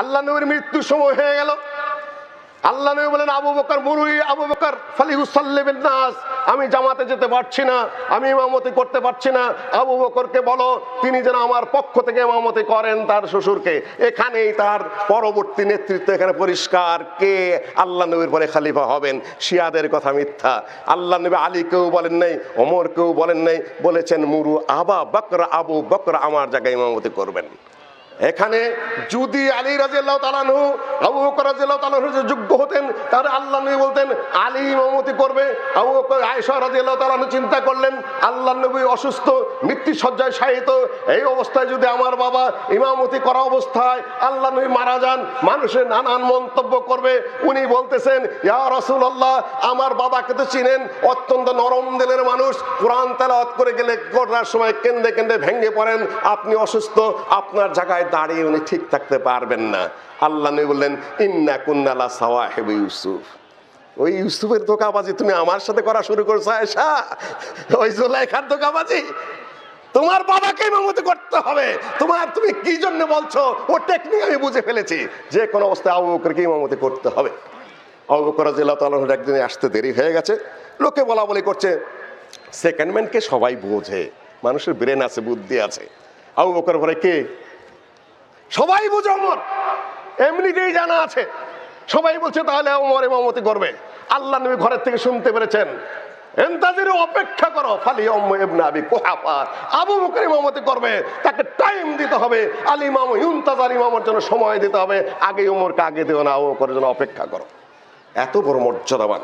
আল্লাহ নবীর মৃত্যুর সময় হয়ে গেল। আল্লাহ নবী বলেন, আবু বকর মুরুই আবু বকর ফালিহুসাল্লিবিন নাস আমি জামাতে যেতে পারছি না, আমি ইমামতি করতে পারছি না। আবু বকরকে বলো, তিনি যেন আমার পক্ষ থেকে ইমামতি করেন তার শ্বশুরকে। এখানেই তার পরবর্তী নেতৃত্ব এখানে পরিষ্কার কে আল্লাহ নবীর পরে খালিফা হবেন। শিয়াদের কথা মিথ্যা। আল্লাহ নবী আলী কেউ বলেন নাই ওমর কেউ বলেন নাই, বলেছেন, মুরু আবা বকর, আবু বকর আমার জায়গায় ইমামতি করবেন। এখানে যদি আলী রাজিয়াল্লাহ তালানহু আবু বকর যে যোগ্য হতেন, তাহলে আল্লাহ নবী বলতেন, আলী ইমামতি করবে। আবু বকর, আয়েশা রাজিয়াল্লাহ চিন্তা করলেন, আল্লাহ নবী অসুস্থ মৃত্যু সজ্জায় শায়িত, এই অবস্থায় যদি আমার বাবা ইমামতি করা অবস্থায় আল্লাহ নবী মারা যান, মানুষের নানান মন্তব্য করবে। উনি বলতেছেন, ইয়া রাসূলুল্লাহ, আমার বাবাকে তো চিনেন, অত্যন্ত নরম দিলের মানুষ, কোরআন তেলাওয়াত করে গেলে করার সময় কেন্দ্রে কেন্দ্রে ভেঙে পড়েন, আপনি অসুস্থ, আপনার জায়গায় দাঁড়িয়ে উনি ঠিক থাকতে পারবেন না। আল্লাহ নবী বললেন, ইন্না কুন্নালা সাওয়াহিব ইউসুফ। ওই ইউসুফের ধোকাবাজি তুমি আমার সাথে করা শুরু করছ, আয়েশা? ওই জুলাইখার ধোকাবাজি? তোমার বাবাকে ইমামতি করতে হবে। তোমার, তুমি কি জন্য বলছো? ও টেকনিক আমি বুঝে ফেলেছি। যে কোনো অবস্থায় আবু বকরকে ইমামতি করতে হবে। আবু বকর রাদিয়াল্লাহু তাআলা একদিন আসতে দেরি হয়ে গেছে। লোকে বলা বলি করছে সেকেন্ড ম্যানকে সবাই বোঝে। মানুষের ব্রেন আছে, বুদ্ধি আছে। আবু বকর পরে কে? সবাই বুঝে অমর এমনিতেই জানা আছে। সবাই বলছে, তাহলে অমর ইমামতি করবে। আল্লাহ নবী ঘরের থেকে শুনতে পেরেছেন। অপেক্ষা করো, ফালি আবি কুহাফা। আবু বকর ইমামতি করবে। তাকে টাইম দিতে হবে। আলী ইমাম ইউনতাজার ইমামের জন্য সময় দিতে হবে। আগে উমরকে আগে দিও না বকরের জন্য অপেক্ষা করো। এত বড় মর্যাদাবান।